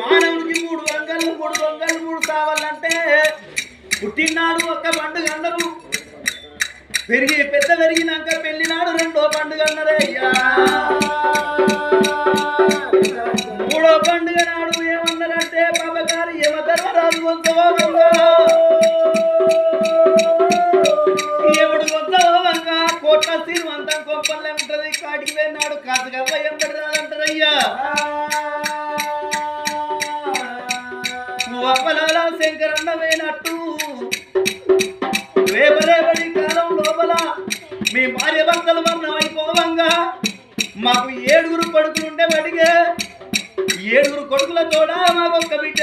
మానవుడికి మూడు వంగలు మూడు వంగలు మూడు కావాలంటే పుట్టినాడు ఒక పండుగ అన్నారు. పెరిగి పెద్ద పెరిగినాక పెళ్ళినాడు రెండో పండుగ అన్నరే అయ్యా. మూడో పండుగ నాడు ఏమన్నారంటే బాబగారు ఏమధర్మరాజు ధర్మరాజు వంతవంగా ఎవడు వంతవంగా కోట్ల శ్రీమంతం గొప్పలే ఉంటది కాటికి పోయినాడు కాసుగవ్వ రాదు. రాదంటారయ్యా నువ్వు అవ్వలాల శంకరన్న రేపరేపటి కాలం లోపల మీ భార్య భర్తలు మరణం మాకు ఏడుగురు పడుతుంటే బడిగే ఏడుగురు కొడుకుల తోడా మాకు ఒక్క బిడ్డ